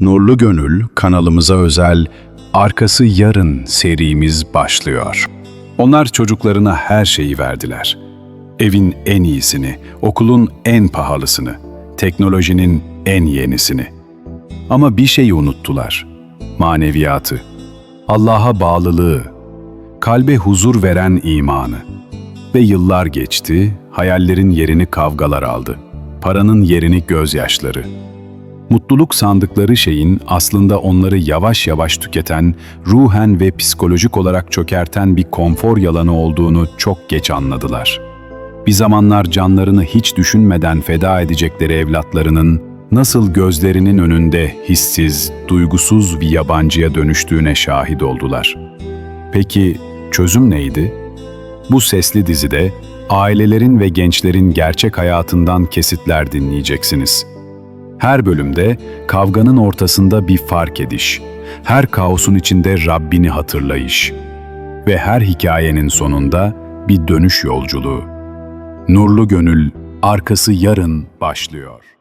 Nurlu Gönül kanalımıza özel Arkası Yarın serimiz başlıyor. Onlar çocuklarına her şeyi verdiler. Evin en iyisini, okulun en pahalısını, teknolojinin en yenisini. Ama bir şeyi unuttular. Maneviyatı, Allah'a bağlılığı, kalbe huzur veren imanı. Ve yıllar geçti, hayallerin yerini kavgalar aldı. Paranın yerini gözyaşları. Mutluluk sandıkları şeyin aslında onları yavaş yavaş tüketen, ruhen ve psikolojik olarak çökerten bir konfor yalanı olduğunu çok geç anladılar. Bir zamanlar canlarını hiç düşünmeden feda edecekleri evlatlarının nasıl gözlerinin önünde hissiz, duygusuz bir yabancıya dönüştüğüne şahit oldular. Peki çözüm neydi? Bu sesli dizide ailelerin ve gençlerin gerçek hayatından kesitler dinleyeceksiniz. Her bölümde kavganın ortasında bir fark ediş, her kaosun içinde Rabbini hatırlayış ve her hikayenin sonunda bir dönüş yolculuğu. Nurlu Gönül, arkası yarın başlıyor.